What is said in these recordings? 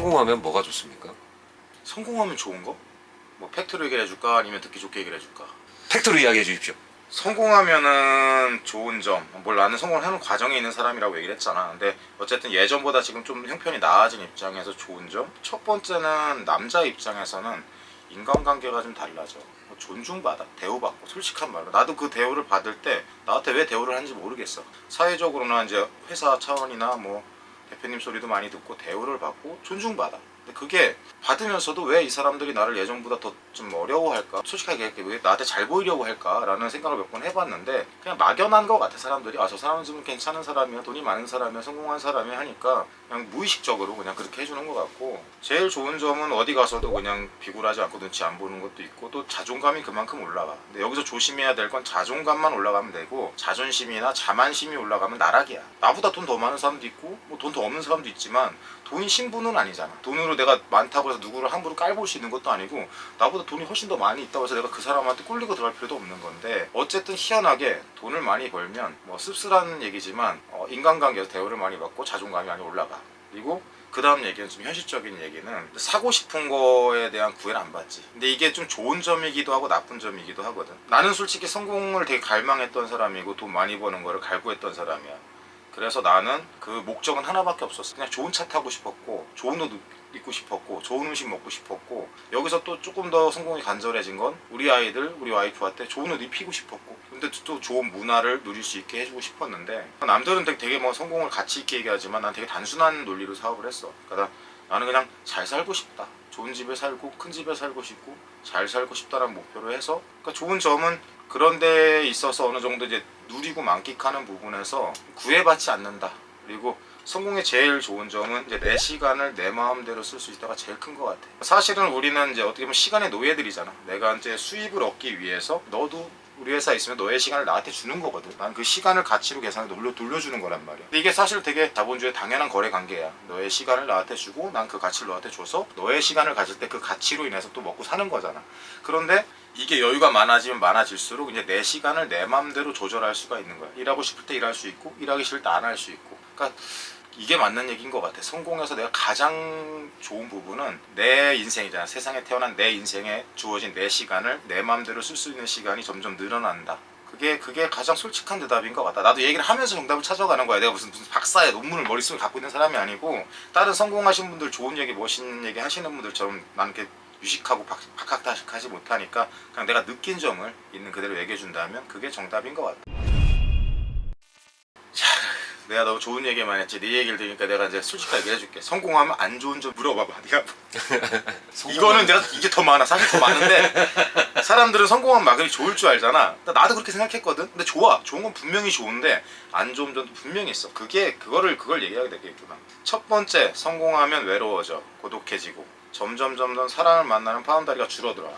성공하면 뭐가 좋습니까? 성공하면 좋은 거? 뭐 팩트로 얘기를 해줄까 아니면 듣기 좋게 얘기를 해줄까? 팩트로 이야기해 주십시오. 성공하면은 좋은 점. 뭘 나는 성공을 하는 과정에 있는 사람이라고 얘기를 했잖아. 근데 어쨌든 예전보다 지금 좀 형편이 나아진 입장에서 좋은 점. 첫 번째는 남자 입장에서는 인간관계가 좀 달라져. 뭐 존중받아, 대우받고 솔직한 말로 나도 그 대우를 받을 때 나한테 왜 대우를 하는지 모르겠어. 사회적으로나 이제 회사 차원이나 뭐 대표님 소리도 많이 듣고 대우를 받고 존중받아. 근데 그게 받으면서도 왜 이 사람들이 나를 예전보다 더 좀 어려워할까? 솔직하게 얘기해 왜 나한테 잘 보이려고 할까라는 생각을 몇 번 해봤는데 그냥 막연한 것 같아 사람들이. 아 저 사람은 좀 괜찮은 사람이야 돈이 많은 사람이야 성공한 사람이야 하니까 그냥 무의식적으로 그냥 그렇게 해주는 것 같고 제일 좋은 점은 어디 가서도 그냥 비굴하지 않고 눈치 안 보는 것도 있고 또 자존감이 그만큼 올라가. 근데 여기서 조심해야 될 건 자존감만 올라가면 되고 자존심이나 자만심이 올라가면 나락이야. 나보다 돈 더 많은 사람도 있고 뭐 돈 더 없는 사람도 있지만 돈이 신분은 아니잖아. 돈으로 내가 많다고 해서 누구를 함부로 깔볼 수 있는 것도 아니고 나보다 돈이 훨씬 더 많이 있다고 해서 내가 그 사람한테 꿀리고 들어갈 필요도 없는 건데 어쨌든 희한하게 돈을 많이 벌면 뭐 씁쓸한 얘기지만 어, 인간관계에서 대우를 많이 받고 자존감이 많이 올라가. 그리고 그 다음 얘기는 좀 현실적인 얘기는 사고 싶은 거에 대한 구애를 안 받지. 근데 이게 좀 좋은 점이기도 하고 나쁜 점이기도 하거든. 나는 솔직히 성공을 되게 갈망했던 사람이고 돈 많이 버는 거를 갈구했던 사람이야. 그래서 나는 그 목적은 하나밖에 없었어. 그냥 좋은 차 타고 싶었고, 좋은 옷 입고 싶었고, 좋은 음식 먹고 싶었고, 여기서 또 조금 더 성공이 간절해진 건 우리 아이들, 우리 와이프한테 좋은 옷 입히고 싶었고, 근데 또 좋은 문화를 누릴 수 있게 해주고 싶었는데, 남들은 되게 뭐 성공을 가치 있게 얘기하지만 난 되게 단순한 논리로 사업을 했어. 그러니까 나는 그냥 잘 살고 싶다. 좋은 집에 살고, 큰 집에 살고 싶고, 잘 살고 싶다라는 목표로 해서, 그러니까 좋은 점은 그런 데 있어서 어느 정도 이제 누리고 만끽하는 부분에서 구애받지 않는다. 그리고 성공의 제일 좋은 점은 이제 내 시간을 내 마음대로 쓸 수 있다가 제일 큰 것 같아. 사실은 우리는 이제 어떻게 보면 시간의 노예들이잖아. 내가 이제 수입을 얻기 위해서 너도 우리 회사에 있으면 너의 시간을 나한테 주는 거거든. 난 그 시간을 가치로 계산해 돌려, 돌려주는 거란 말이야. 근데 이게 사실 되게 자본주의 당연한 거래 관계야. 너의 시간을 나한테 주고 난 그 가치를 너한테 줘서 너의 시간을 가질 때 그 가치로 인해서 또 먹고 사는 거잖아. 그런데 이게 여유가 많아지면 많아질수록 이제 내 시간을 내 마음대로 조절할 수가 있는 거야. 일하고 싶을 때 일할 수 있고 일하기 싫을 때 안 할 수 있고. 그러니까 이게 맞는 얘기인 것 같아. 성공해서 내가 가장 좋은 부분은 내 인생이잖아. 세상에 태어난 내 인생에 주어진 내 시간을 내 마음대로 쓸 수 있는 시간이 점점 늘어난다. 그게 그게 가장 솔직한 대답인 것 같다. 나도 얘기를 하면서 정답을 찾아가는 거야. 내가 무슨 무슨 박사의 논문을 머릿속에 갖고 있는 사람이 아니고 다른 성공하신 분들 좋은 얘기 멋있는 얘기 하시는 분들처럼 나는 이렇게 유식하고 박, 박학다식하지 못하니까 그냥 내가 느낀 점을 있는 그대로 얘기해 준다면 그게 정답인 것 같아. 자, 내가 너무 좋은 얘기만 했지. 네 얘기를 들으니까 내가 이제 솔직하게 얘기해 줄게. 성공하면 안 좋은 점 물어봐봐. 네가 이거는 내가 이게 더 많아. 사실 더 많은데 사람들은 성공하면 막연히 좋을 줄 알잖아. 나도 그렇게 생각했거든. 근데 좋아. 좋은 건 분명히 좋은데 안 좋은 점도 분명히 있어. 그게 그거를 그걸 얘기하게 되겠구나. 첫 번째 성공하면 외로워져. 고독해지고 점점 점점 사람을 만나는 파운다리가 줄어들어.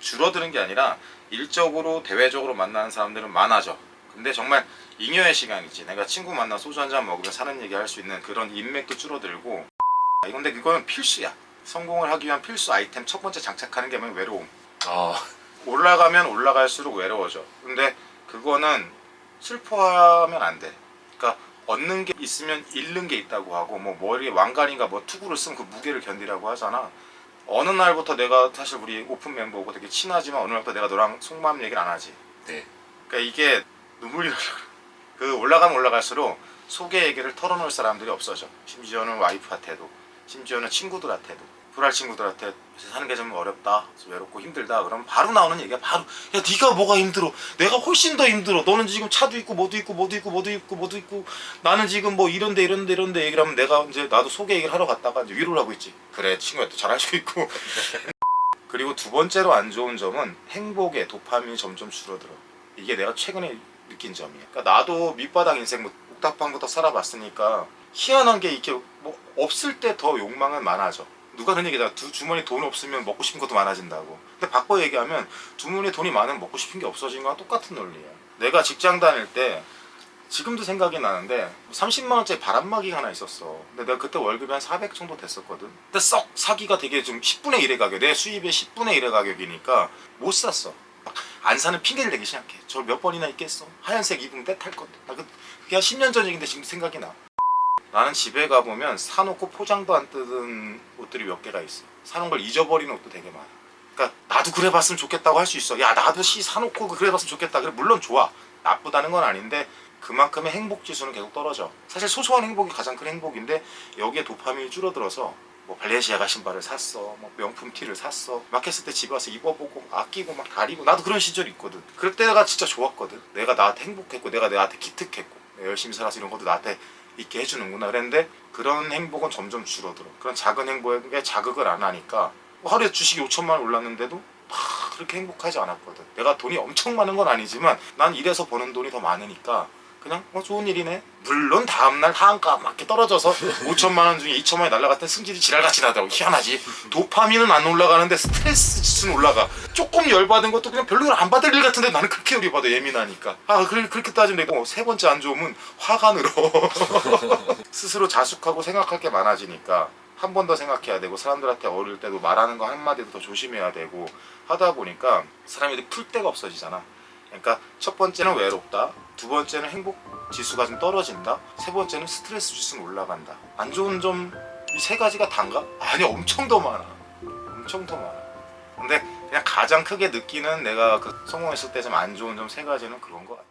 줄어드는 게 아니라 일적으로 대외적으로 만나는 사람들은 많아져. 근데 정말 잉여의 시간이지. 내가 친구 만나 소주 한 잔 먹으면 사는 얘기 할 수 있는 그런 인맥도 줄어들고. 이건데 그거는 필수야. 성공을 하기 위한 필수 아이템 첫 번째 장착하는 게 뭐냐면 외로움. 아, 올라가면 올라갈수록 외로워져. 근데 그거는 슬퍼하면 안 돼. 그러니까 얻는 게 있으면 잃는 게 있다고 하고 뭐 머리에 왕관인가 뭐 투구를 쓰면 그 무게를 견디라고 하잖아. 어느 날부터 내가 사실 우리 오픈 멤버고 되게 친하지만 어느 날부터 내가 너랑 속마음 얘기를 안 하지. 네. 그러니까 이게 눈물이. 그 올라가면 올라갈수록 속의 얘기를 털어놓을 사람들이 없어져. 심지어는 와이프한테도, 심지어는 친구들한테도. 불알 친구들한테 사는 게 좀 어렵다, 외롭고 힘들다. 그러면 바로 나오는 얘기가 바로 야 네가 뭐가 힘들어? 내가 훨씬 더 힘들어. 너는 지금 차도 있고 뭐도 있고 뭐도 있고 뭐도 있고 뭐도 있고 나는 지금 뭐 이런데 이런데 이런데 얘기를 하면 내가 이제 나도 속의 얘기를 하러 갔다가 이제 위로를 하고 있지. 그래 친구야 또 잘할 수 있고. 그리고 두 번째로 안 좋은 점은 행복의 도파민이 점점 줄어들어. 이게 내가 최근에 느낀 점이야. 그러니까 나도 밑바닥 인생 뭐 옥탑방부터 살아봤으니까 희한한 게 이렇게 뭐 없을 때 더 욕망은 많아져. 누가 그런 얘기다. 두 주머니 돈 없으면 먹고 싶은 것도 많아진다고. 근데 바꿔 얘기하면 주머니 돈이 많으면 먹고 싶은 게 없어진 거랑 똑같은 논리야. 내가 직장 다닐 때 지금도 생각이 나는데 30만 원짜리 바람막이가 하나 있었어. 근데 내가 그때 월급이 한 400 정도 됐었거든. 근데 썩 사기가 되게 좀 10분의 1의 가격, 내 수입의 10분의 1의 가격이니까 못 샀어. 막안 사는 핑계를 대기 시작해. 저 몇 번이나 있겠어? 하얀색 입으면 때탈 건데. 나 그, 그게 한 10년 전 얘기인데 지금 생각이 나. 나는 집에 가보면 사놓고 포장도 안 뜯은 옷들이 몇 개가 있어 사놓은 걸 잊어버리는 옷도 되게 많아 그러니까 나도 그래 봤으면 좋겠다고 할 수 있어 야 나도 씨 사놓고 그래 봤으면 좋겠다 그래 물론 좋아 나쁘다는 건 아닌데 그만큼의 행복 지수는 계속 떨어져 사실 소소한 행복이 가장 큰 행복인데 여기에 도파민이 줄어들어서 뭐 발렌시아가 신발을 샀어. 뭐 명품 티를 샀어. 막 했을 때 집에 와서 입어보고 아끼고 막 다리고. 나도 그런 시절이 있거든. 그럴 때가 진짜 좋았거든. 내가 나한테 행복했고 내가 나한테 기특했고 내가 열심히 살아서 이런 것도 나한테 있게 해주는구나. 그랬는데 그런 행복은 점점 줄어들어. 그런 작은 행복에 자극을 안 하니까 뭐 하루에 주식이 5천만 원 올랐는데도 막 그렇게 행복하지 않았거든. 내가 돈이 엄청 많은 건 아니지만 난 이래서 버는 돈이 더 많으니까 그냥 뭐 좋은 일이네. 물론 다음날 하한가 맞게 떨어져서 5천만 원 중에 2천만 원이 날라갔을 때 승질이 지랄같이 나더라고. 희한하지. 도파민은 안 올라가는데 스트레스 지수는 올라가. 조금 열받은 것도 그냥 별로 안 받을 일 같은데 나는 그렇게 열받아. 예민하니까. 아 그래, 그렇게 따지면 내가 세 번째 안 좋으면 화가 늘어 스스로 자숙하고 생각할 게 많아지니까 한 번 더 생각해야 되고 사람들한테 어릴 때도 말하는 거 한마디도 더 조심해야 되고 하다 보니까 사람이 풀 데가 없어지잖아. 그러니까 첫 번째는 외롭다 두 번째는 행복 지수가 좀 떨어진다. 세 번째는 스트레스 지수는 올라간다. 안 좋은 점 이 세 가지가 단가? 아니 엄청 더 많아. 엄청 더 많아. 근데 그냥 가장 크게 느끼는 내가 그 성공했을 때 좀 안 좋은 점 세 가지는 그런 것 같아